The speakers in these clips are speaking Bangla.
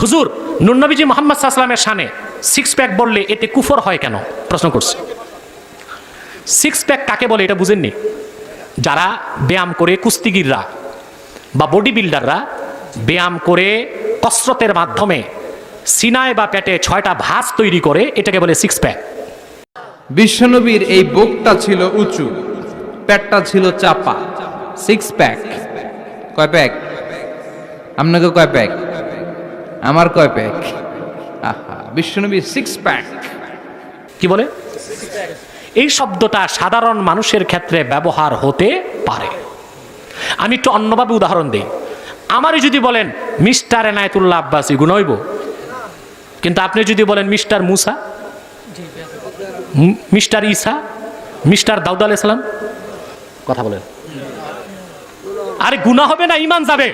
হুজুর নুরনবীজি মোহাম্মদ সাল্লামের শানে সিক্স প্যাক বললে এতে কুফর হয় কেন? প্রশ্ন করছে। সিক্স প্যাক কাকে বলে এটা বুঝেননি? যারা ব্যায়াম করে কুস্তিগিররা বা বডি বিল্ডাররা ব্যায়াম করে কসরতের মাধ্যমে সিনায় বা পেটে ছয়টা ভাঁজ তৈরি করে এটাকে বলে সিক্স প্যাক বিশ্বনবীর এই বুকটা ছিল উঁচু প্যাটটা ছিল চাপা। সিক্স প্যাক কয় প্যাক আপনাকে কয় প্যাক আমার কয় প্যাক আহা বিশ্বনবীর সিক্স প্যাক কি বলে? এই শব্দটা সাধারণ মানুষের ক্ষেত্রে ব্যবহার হতে পারে। আমি একটু অন্যভাবে উদাহরণ দিই। আমারই যদি বলেন মিস্টার এনায়তুল্লাহ আব্বাসি গুনইব কিন্তু আপনি যদি বলেন Mister Musa Mister Isa Mister Daud Allah Islam কথা বলেন। আরে গুণা হবে না ইমান যাবে।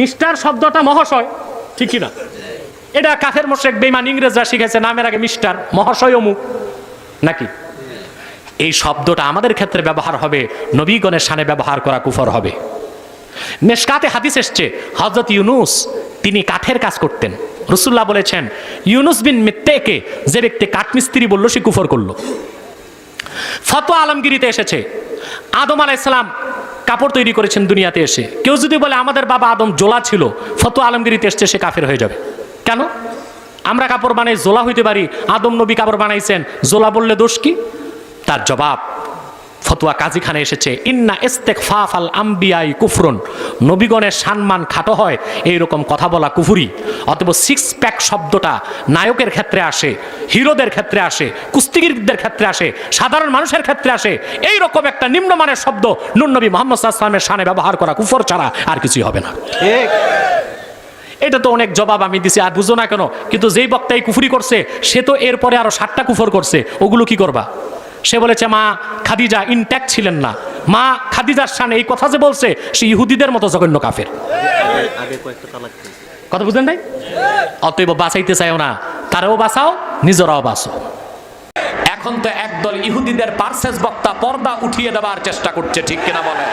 মিস্টার শব্দটা মহাশয়, ঠিকই না। এটা কাফের মোশেক বেইমান ইংরেজরা শিখেছে, নামের আগে মিস্টার, মহাশয় অমুক নাকি? এই শব্দটা আমাদের ক্ষেত্রে ব্যবহার হবে, নবীগণের সানে ব্যবহার করা কুফর হবে। মেশকাতে হাদিস এসছে হজরত ইউনুস তিনি কাঠের কাজ করতেন। রসুল্লাহ বলেছেন, ইউনুস বিন মিত্তেকে যে ব্যক্তি কাঠমিস্ত্রি বলল, সে কুফর করল। ফতোয়া আলমগিরিতে এসেছে, আদম আলাইসালাম কাপড় তৈরি করেছেন দুনিয়াতে এসে। কেউ যদি বলে, আমাদের বাবা আদম জোলা ছিল ফতোয়া আলমগিরিতে এসছে, সে কাফের হয়ে যাবে। কেন? আমরা কাপড় বানাই, জোলা হইতে পারি। আদম নবী কাপড় বানাইছেন, জোলা বললে দোষ কি? তার জবাব ফতুয়া কাজী খানে এসেছে ইন্না ইস্তেক ফাফ আল আম্বিয়াই কুফরুন। নবীগণের সম্মান খাটো হয় এইরকম কথা বলা কুফুরি। অতএব সিক্স প্যাক শব্দটা নায়কের ক্ষেত্রে আসে হিরোদের ক্ষেত্রে আসে কুস্তিগিরদের ক্ষেত্রে আসে সাধারণ মানুষের ক্ষেত্রে আসে এই রকম একটা নিম্নমানের শব্দ নুনবী মোহাম্মদ সাল্লামের সানে ব্যবহার করা কুফর ছাড়া আর কিছুই হবে না। এটা তো অনেক জবাব আমি দিছি আর বুঝো না কেন? কিন্তু যেই বক্তাই কুফুরি করছে সে তো এরপরে আরও সাতটা কুফর করছে ওগুলো কি করবা? সে বলেছে মা খাদিজা ইনট্যাক্ট ছিলেন না। মা খাদিজার সামনে এই কথা যে বলছে সে ইহুদিদের মতো জঘন্য কাফের। কথা বুঝলেন নাই অতএব বাঁচাইতে চাইও না। তারাও বাঁচাও নিজেরাও বাঁচো। এখন তো একদল ইহুদিদের পার্সেস বক্তা পর্দা উঠিয়ে দেওয়ার চেষ্টা করছে ঠিক কিনা বলে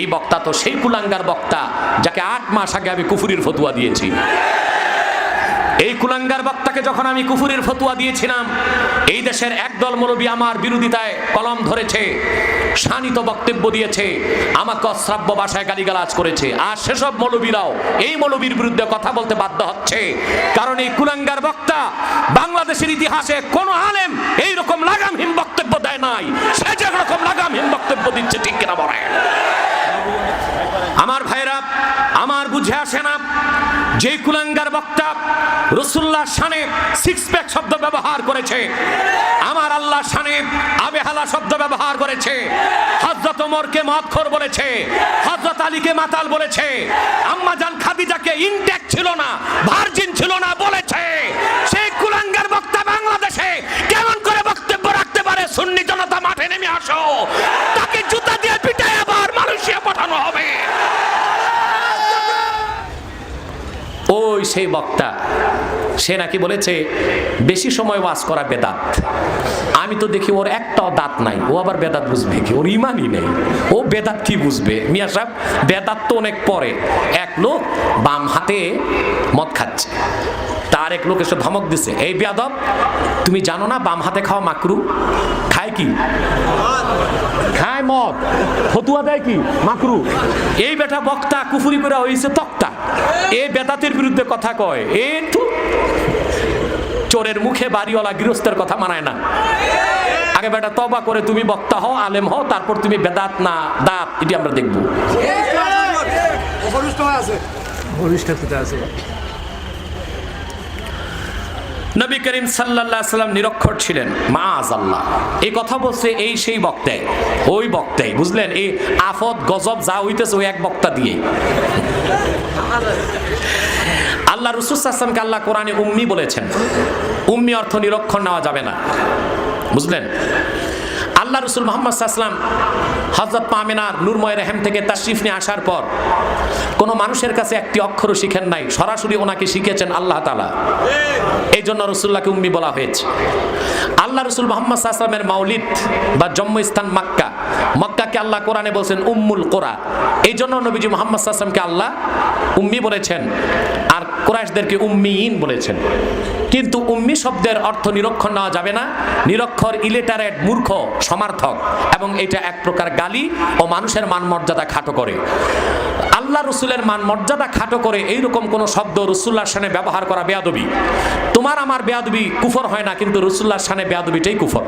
এই বক্তা তো সেই কুলাঙ্গার বক্তা যাকে আট মাস আগে আমি কুফুরির ফতুয়া দিয়েছি। এই কুলাঙ্গার বক্তাকে যখন আমি কুফুরির ফতুয়া দিয়েছিলাম, এই দেশের একদল মৌলবী আমার বিরোধিতায় কলম ধরেছে, শানিত বক্তব্য দিয়েছে, আমাকে অশ্রাব্য ভাষায় গালিগালাজ করেছে। আর সেসব মৌলবীরাও এই মৌলবীর বিরুদ্ধে কথা বলতে বাধ্য হচ্ছে। কারণ এই কুলাঙ্গার বক্তা বাংলাদেশের ইতিহাসে কোন আলেম এই রকম লাগামহীন বক্তব্য দেয় নাই। সে যে রকম লাগামহীন বক্তব্য দিচ্ছে, ঠিক কিনা বলে আমার ভাইরা, আমার বুঝে আসে না যে কুলাঙ্গার বক্তা রসুল্লাহ শানে সিক্স প্যাক শব্দ ব্যবহার করেছে, আমার আল্লাহ শানে আবেহালা শব্দ ব্যবহার করেছে হজরত ওমরকে মদখর বলেছে হজরত আলীকে মাতাল বলেছে, আম্মা জান খাদিজাকে ইনটেক ছিল না ভার্জিন ছিল না সেই বক্তা, সে নাকি বলেছে, বেশি সময় ওয়াজ করা বেদাত। আমি তো দেখি ওর একটাও দাঁত নাই, ও আবার বেদাত বুঝবে কি? ওর ইমানই নেই। ও বেদাত কি বুঝবে? মিয়া সাহেব, বেদাত তো অনেক পরে। এক লোক বাম হাতে মদ খাচ্ছে। তার এক লোক এসে ধমক দিছে এই বেয়াদব তুমি জানো না বাম হাতে খাওয়া মাকরু? খায় কি? খায় মদ। ফতুয়া দেয় কি? মাকরু। এই বেটা বক্তা কুফুরি করে হয়েছে তক্তা। এই বেদাতের বিরুদ্ধে কথা কয়। এ তো চোরের মুখে বাড়িওয়ালা গৃহস্থের কথা মানায় না। আগে বেটা তবা করে তুমি বক্তা হও আলেম হও তারপর তুমি বেদাত না দাঁত এটি আমরা দেখব। নবী করিম সাল্লাল্লাহু সাল্লাম নিরক্ষর ছিলেন। মা আল্লাহ এই কথা বলছে এই সেই বক্তাই ওই বক্তাই বুঝলেন? এই আফত, গজব যা হইতেছে ওই এক বক্তা দিয়ে আল্লাহ রসুল আসলামকে আল্লাহ কোরআনে উম্মি বলেছেন। উম্মি অর্থ নিরক্ষর নেওয়া যাবে না। বুঝলেন? আল্লাহ রসুল মোহাম্মদ সাল্লাম হজরত মামিনার নূরময় রেহেম থেকে তাশরিফ নিয়ে আসার পর কোনো মানুষের কাছে একটি অক্ষরও শিখেন নাই, সরাসরি ওনাকে শিখেছেন আল্লাহ তালা এই জন্য রসুল্লাহকে উম্মি বলা হয়েছে। আল্লাহ রসুল মোহাম্মদ সাল্লামের মাউলিদ বা জন্মস্থান মাক্কা। মক্কাকে আল্লাহ কোরআনে বলছেন উম্মুল কোরআ এই জন্য নবীজি মোহাম্মদ সাল্লামকে আল্লাহ উম্মি বলেছেন, আর কোরআশদেরকে উম্মিইন বলেছেন। কিন্তু উম্মি শব্দের অর্থ নিরক্ষর নেওয়া যাবে না। নিরক্ষর ইলেটারেট মূর্খ, সমার্থক এবং এটা এক প্রকার গালি ও মানুষের মান মর্যাদা খাটো করে। আল্লাহ রসুলের মান মর্যাদা খাটো করে এইরকম কোন শব্দ রসুল্লাহ সানে ব্যবহার করা বেয়াদবি। তোমার আমার বেয়াদবি কুফর হয় না, কিন্তু রসুল্লার সানে বেয়াদবিটাই কুফর।